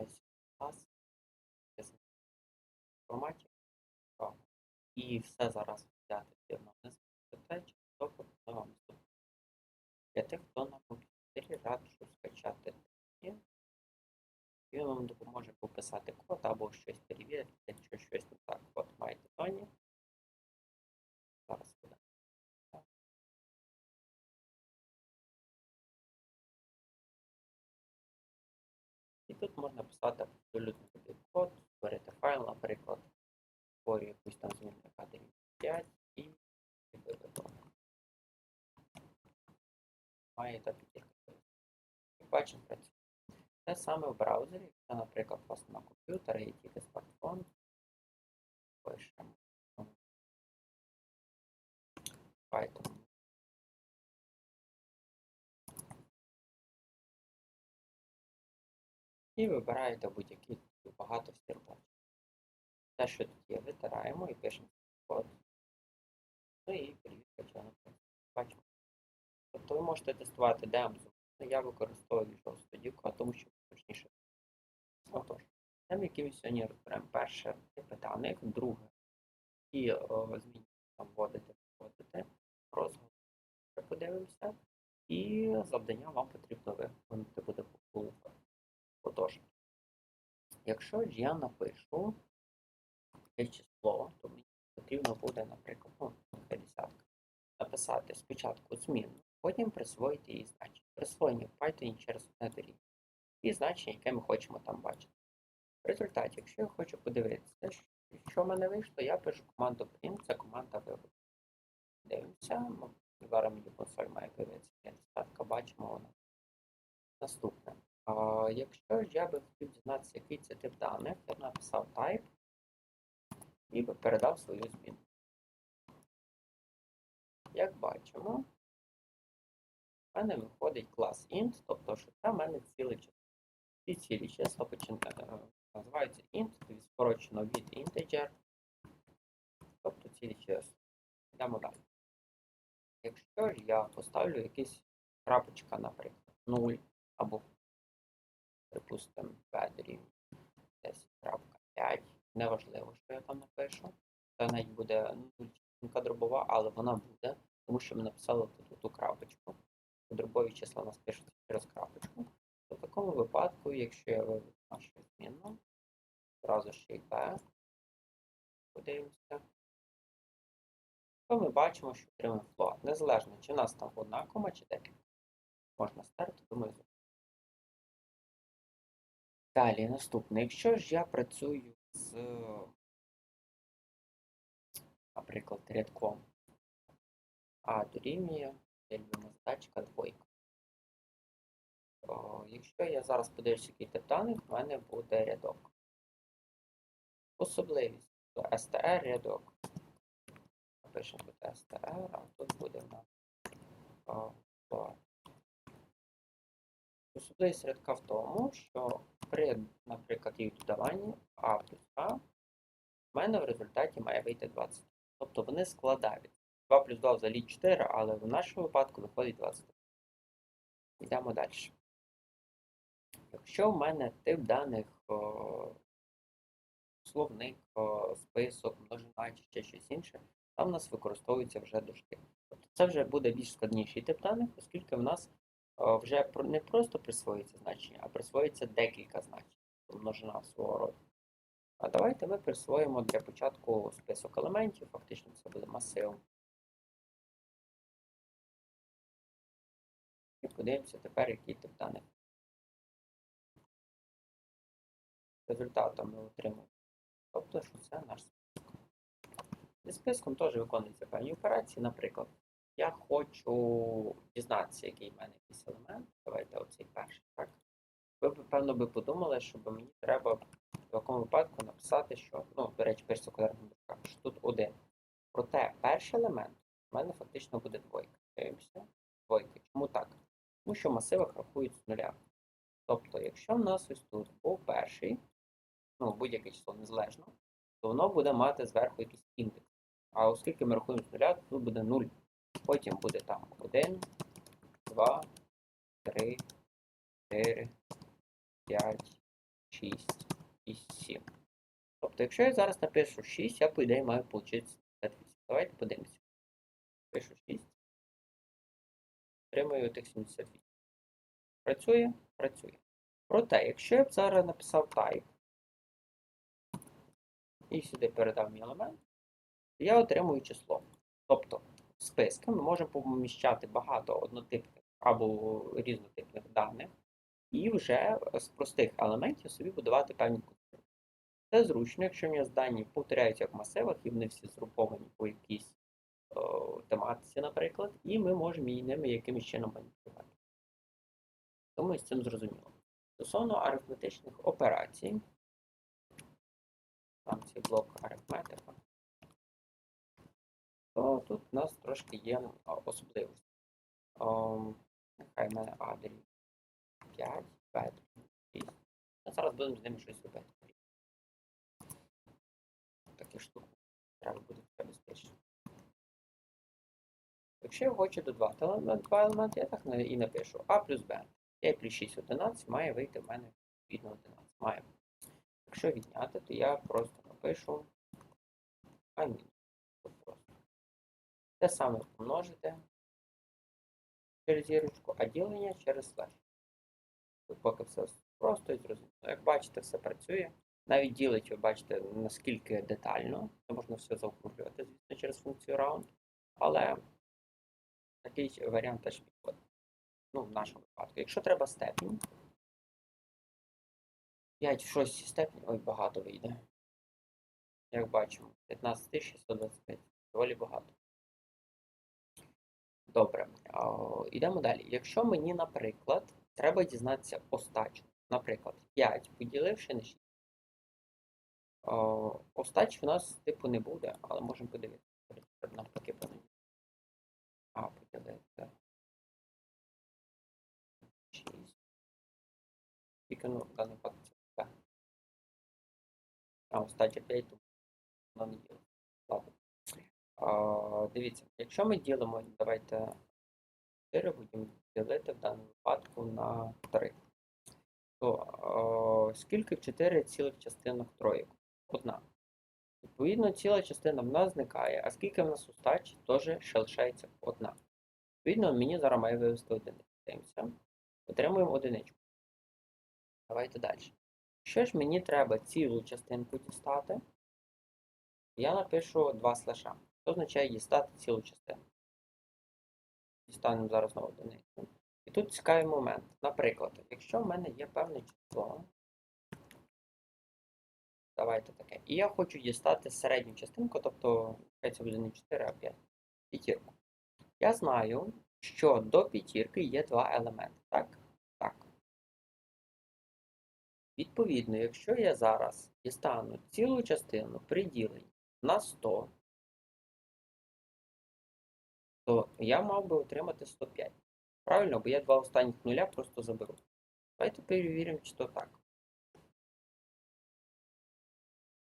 весь в форматі і все зараз взяти вірно не запитайте, то пропоную вам наступне. Для тих, хто на комп'ютері раджу скачати і він вам допоможе пописати код або щось перевірити, якщо щось не так. От маєте тоні. Зараз буде. Тут можна писати абсолютно любий код, створити файл, наприклад, створюю якусь там зміну, яка дорівнює 5 і виведу. Маєте п'ятірка. Як бачимо, працює. Те саме в браузері, якщо, наприклад, у вас на комп'ютері є тільки смартфон, пишемо Python. І вибираєте будь-який багато всіх. Те, що тут є, витираємо і пишемо код. Ну і перевірка, чи воно. Бачимо. Тобто ви можете тестувати демзу. Я використовую Visual Studio Code, тому що точніше. Отож, тем, які ми сьогодні розберемо. Перше типи даних, друге, і зміни там вводити, вводити, розголос подивимося. І завдання вам потрібно виконати якщо ж я напишу якесь число, то мені потрібно буде, наприклад, ну, 50. Написати спочатку зміну, потім присвоїти її значення. Присвоєння в Python через одне дорівнює. І значення, яке ми хочемо там бачити. В результаті, якщо я хочу подивитися, що в мене вийшло, я пишу команду print, це команда виводу. Дивимося, зараз консоль має появитися 50, бачимо вона. Наступне. Якщо ж я би хотів дізнатися, який це тип даних, я б написав type і би передав свою зміну. Як бачимо, в мене виходить клас int, тобто що це в мене ціле число. Ці цілі числа називаються int, тобто скорочено від integer, тобто цілі числа. Йдемо далі. Якщо ж я поставлю якийсь крапочка, наприклад, 0 або припустимо, дорівнює 10.5. Неважливо, що я там напишу. Це навіть буде частинка дробова, але вона буде, тому що ми написали тут ту крапочку. Дробові числа у нас пишуться через крапочку. В такому випадку, якщо я виведу нашу зміну, одразу ще й p, подивимося, то ми бачимо, що отримаємо флот. Незалежно, чи в нас там одна кома, чи декілька. Можна стерти, думаю, Далі, наступне. Якщо ж я працюю з, наприклад, рядком А дорівнює, любима задачка двойка. Якщо я зараз подивлюся, який тип даних, в мене буде рядок. Особливість str рядок. Напишемо str, а тут буде в нас Особливість рядка в тому, що при, наприклад, їх додаванні А плюс А, в мене в результаті має вийти 20. Тобто вони складають. 2 плюс 2 взагалі 4, але в нашому випадку виходить 20. Йдемо далі. Якщо в мене тип даних о, словник, о, список, множина чи ще щось інше, там у нас використовуються вже дужки. Тобто це вже буде більш складніший тип даних, оскільки в нас вже не просто присвоюється значення, а присвоюється декілька значень, множина свого роду. А давайте ми присвоїмо для початку список елементів, фактично це буде масив. І подивимося тепер, який тип даних. Результатом ми отримуємо. Тобто, що це наш список. Зі списком теж виконуються певні операції, наприклад. Я хочу дізнатися, який в мене якийсь елемент. Давайте оцей перший. так? Ви б, певно, би подумали, що мені треба в такому випадку написати, що, ну, до речі, перший квадратний дужках, що тут один. Проте перший елемент в мене фактично буде двойка. Дивимося. Двойка. Чому так? Тому що в масивах рахують з нуля. Тобто, якщо в нас ось тут був перший, ну, будь-яке число незалежно, то воно буде мати зверху якийсь індекс. А оскільки ми рахуємо з нуля, то тут буде 0. Потім буде там 1, 2, 3, 4, 5, 6 і 7. Тобто, якщо я зараз напишу 6, я, по ідеї, маю отримати 78. Давайте подивимося. Пишу 6. Отримую тих 78. Працює? Працює. Проте, якщо я б зараз написав type і сюди передав мій елемент, я отримую число. Тобто, списки ми можемо поміщати багато однотипних або різнотипних даних, і вже з простих елементів собі будувати певні конструктори. Це зручно, якщо в нас дані повторяються в масивах, і вони всі згруповані по якійсь о, тематиці, наприклад, і ми можемо її ними якимось чином маніпулювати. Тому з цим зрозуміло. Стосовно арифметичних операцій, там цей блок арифметика, то тут у нас трошки є особливості. Нехай в мене А дорівнює 5, 5, 6. А зараз будемо з ними щось робити. Такі штуки треба буде забезпечити. Якщо я хочу додати два елементи, я так і напишу А плюс Б. 5 плюс 6 11 має вийти в мене відповідно 11. Має. Якщо відняти, то я просто напишу А мінус. Те саме помножити через зірочку, а ділення через слеш. Тут поки все просто і зрозуміло. Як бачите, все працює. Навіть ділить, ви бачите, наскільки детально. Це можна все заокруглювати, звісно, через функцію round. Але такий варіант теж підходить. Ну, в нашому випадку. Якщо треба степінь, 5 в 6 степінь, ой, багато вийде. Як бачимо, 15625. Доволі багато. Добре, йдемо далі. Якщо мені, наприклад, треба дізнатися остачу. Наприклад, 5 поділивши на 6. Остач в нас типу не буде, але можемо подивитися. Навпаки, подивитися. А, поділити. 6. Тільки, ну, в даний 5. А, остача 5, то воно не ділить. Дивіться, якщо ми ділимо, давайте 4 будемо ділити в даному випадку на 3. То а, скільки в 4 цілих частинок троєк? Одна. Відповідно, ціла частина в нас зникає, а скільки в нас устач, теж ще лишається одна. Відповідно, мені зараз має вивести одиницю. Отримуємо одиничку. Давайте далі. Що ж мені треба цілу частинку дістати? Я напишу два слеша. Це означає дістати цілу частину. Дістанемо зараз на одиницю. І тут цікавий момент. Наприклад, якщо в мене є певне число, давайте таке. І я хочу дістати середню частинку, тобто, це буде не 4, а 5. П'ятірку. Я знаю, що до п'ятірки є два елементи. Так? Так. Відповідно, якщо я зараз дістану цілу частину при діленні на 100, то я мав би отримати 105. Правильно, бо я два останніх нуля просто заберу. Давайте перевіримо, чи то так.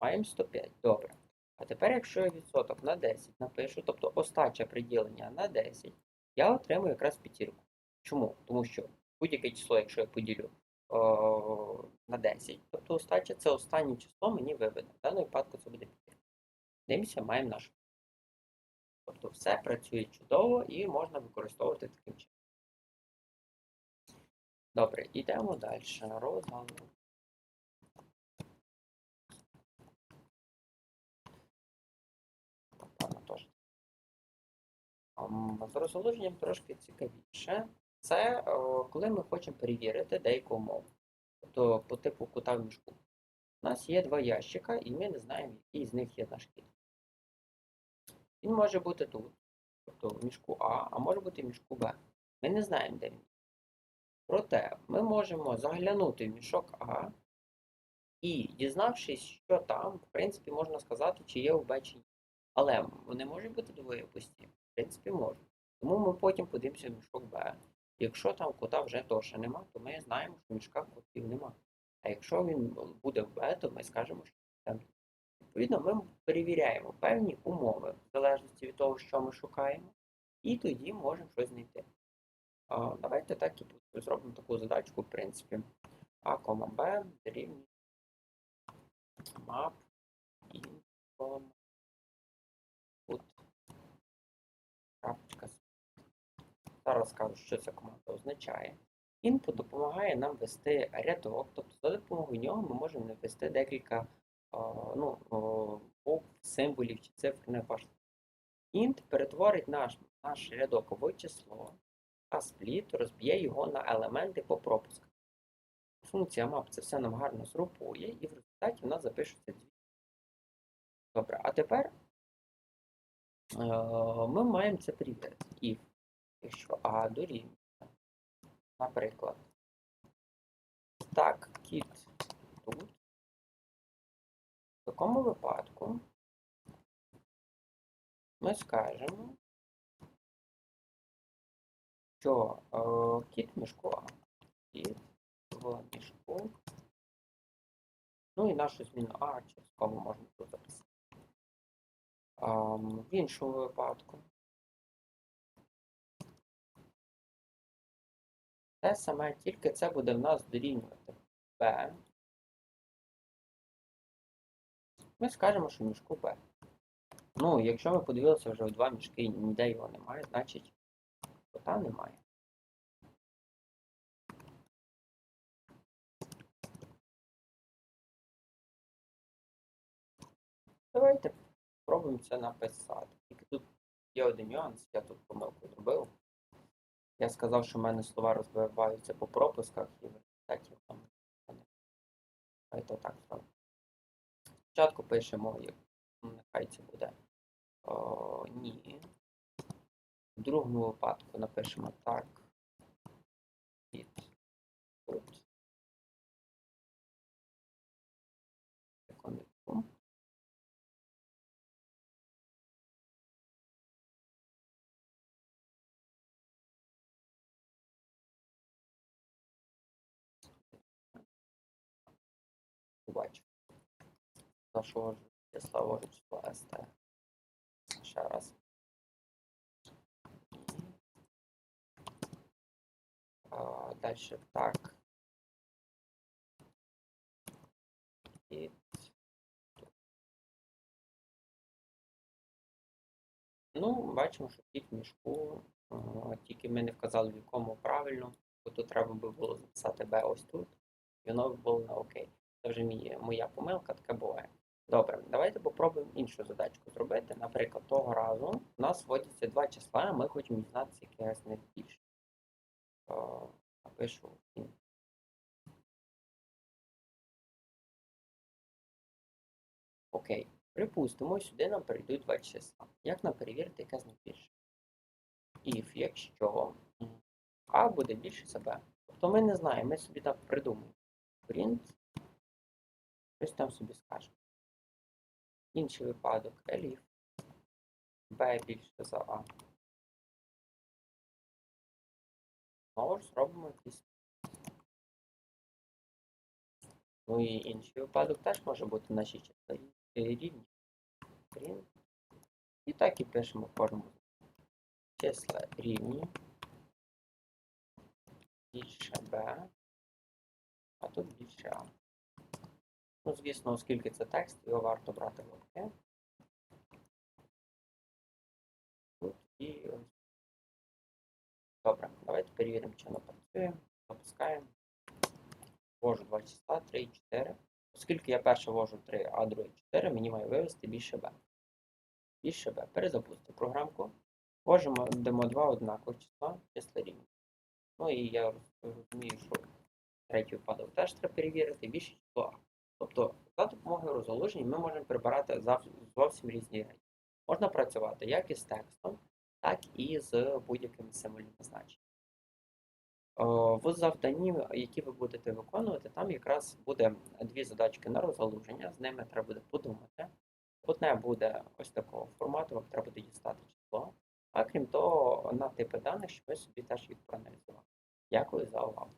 Маємо 105. Добре. А тепер, якщо я відсоток на 10 напишу, тобто остача приділення на 10, я отримую якраз п'ятірку. Чому? Тому що будь-яке число, якщо я поділю о, на 10, тобто остача це останнє число мені виведе. В даному випадку це буде п'ятірка. Дивимося, маємо нашу. Тобто все працює чудово і можна використовувати таким чином. Добре, йдемо далі. Розгалу. З розгалуженням трошки цікавіше. Це коли ми хочемо перевірити деяку умову. Тобто по типу кута в мішку. У нас є два ящика, і ми не знаємо, який з них є наш кіт. Він може бути тут, тобто в мішку А, а може бути в мішку Б. Ми не знаємо, де він. Проте ми можемо заглянути в мішок А і, дізнавшись, що там, в принципі, можна сказати, чи є в Б, чи ні. Але вони можуть бути двоє пусті. В принципі, можуть. Тому ми потім подивимося в мішок Б. Якщо там кота вже теж нема, то ми знаємо, що в мішках котів нема. А якщо він буде в Б, то ми скажемо, що там. Відповідно, ми перевіряємо певні умови, в залежності від того, що ми шукаємо, і тоді можемо щось знайти. А, Давайте так і зробимо таку задачку, в принципі, А, Б дорівнює map крапочка. Зараз скажу, що ця команда означає. Input допомагає нам ввести рядок, тобто за допомогою нього ми можемо ввести декілька ну, о, символів чи цифр, не важливо. Int перетворить наш, наш рядок в число, а split розб'є його на елементи по пропусках. Функція map це все нам гарно згрупує, і в результаті в нас запишуться дві. Добре, а тепер е, ми маємо це перевірити. If, якщо А дорівнює, наприклад, так, кіт тут, в такому випадку ми скажемо, що е, кіт А. Кіт в мішку. Ну і нашу зміну А частково можна тут записати. А, в іншому випадку. Те саме, тільки це буде в нас дорівнювати Б. Ми скажемо, що мішку Б. Ну, якщо ми подивилися вже в два мішки ніде його немає, значить кота немає. Давайте спробуємо це написати. Тільки тут є один нюанс, я тут помилку зробив. Я сказав, що в мене слова розбиваються по пропусках і в результаті там. Давайте так зробимо. Спочатку пишемо, як- ну, нехай це буде о, ні. В другому випадку напишемо так. Від тут. Секундочку. Бачу. Нашого числа ввожу число st. Ще раз. Дальше так. І Ну, бачимо, що кіт в мішку, тільки ми не вказали в якому правильно, бо тут треба би було записати B ось тут, і воно б було на окей. Це вже моя помилка, таке буває. Добре, давайте попробуємо іншу задачку зробити. Наприклад, того разу у нас вводяться два числа, а ми хочемо дізнатися, яке з більше. Напишу. Окей. Припустимо, сюди нам перейдуть два числа. Як нам перевірити, яке з них більше? If, якщо А буде більше за Б. Тобто ми не знаємо, ми собі так придумаємо. Print. Щось там собі скажемо. Інший випадок elif. B більше за А. Знову ж зробимо якийсь. Ну і інший випадок теж може бути наші числа рівні. І так і пишемо кожному. Числа рівні. Більше B. А тут більше А. Ну, звісно, оскільки це текст, його варто брати в руки. І ось. Добре, давайте перевіримо, чи воно працює. Запускаємо. Ввожу два числа, 3 і 4. Оскільки я перше ввожу 3, а друге 4, мені має вивести більше b. Більше b. Перезапустити програмку. Ввожимо дамо два однакових числа, числа рівні. Ну і я розумію, що третій випадок теж треба перевірити, більше число А. Тобто, за допомогою розгалужень ми можемо прибирати зовсім різні речі. Можна працювати як із текстом, так і з будь-якими символьними значеннями. О, В завданні, які ви будете виконувати, там якраз буде дві задачки на розгалуження, з ними треба буде подумати. Одне буде ось такого формату, вам треба буде дістати число, а крім того, на типи даних, щоб ви собі теж їх проаналізували. Дякую за увагу.